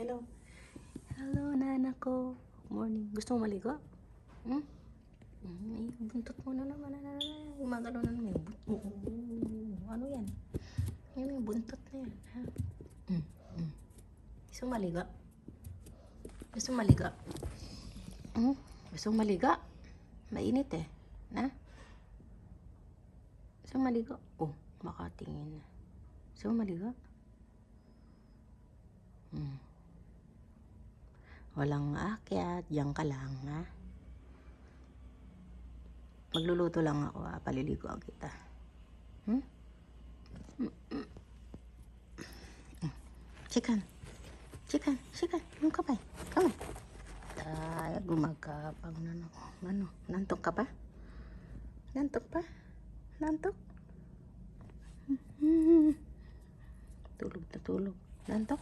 Hello. Hello, nana ko. Morning. Gusto mo maligo? Hmm? Eh, buntot mo na naman. Ano, ano, ano. Gumagalaw na naman. Ano yan? Yan yung buntot na yan. Ha? Hmm. Gusto mo maligo? Gusto mo maligo? Hmm? Gusto mo maligo? Mainit eh. Na? Gusto mo maligo? Oh, makatingin na. Gusto mo maligo? Hmm. Walang aakyat, diyan ka lang, ha? Magluluto lang ako, ha? Paliligo kita. Hmm? Mm, mm. Mm. Chicken. Chicken, chicken. Yung kamay. Kamay. Ay, gumagapang na no. Ano? Nantok ka pa? Nantok pa? Nantok? Hmm. Tulog na tulog. Nantok?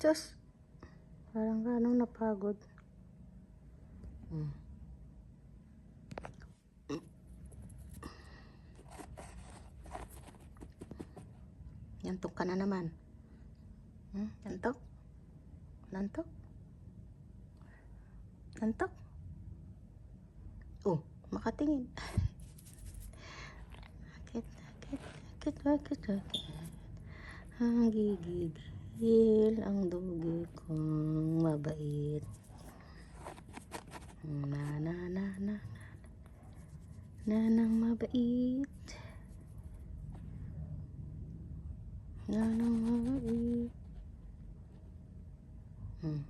Diyos. Parang ganong napagod. Hmm. Yantok ka na naman. Hmm? Yantok? Nantok? Nantok? Oh, makatingin. Bakit, bakit, bakit, bakit, bakit? Ang gigigil ang dugi kong mabait. Na na na na na nang mabait. Na nang mabait. Hmm.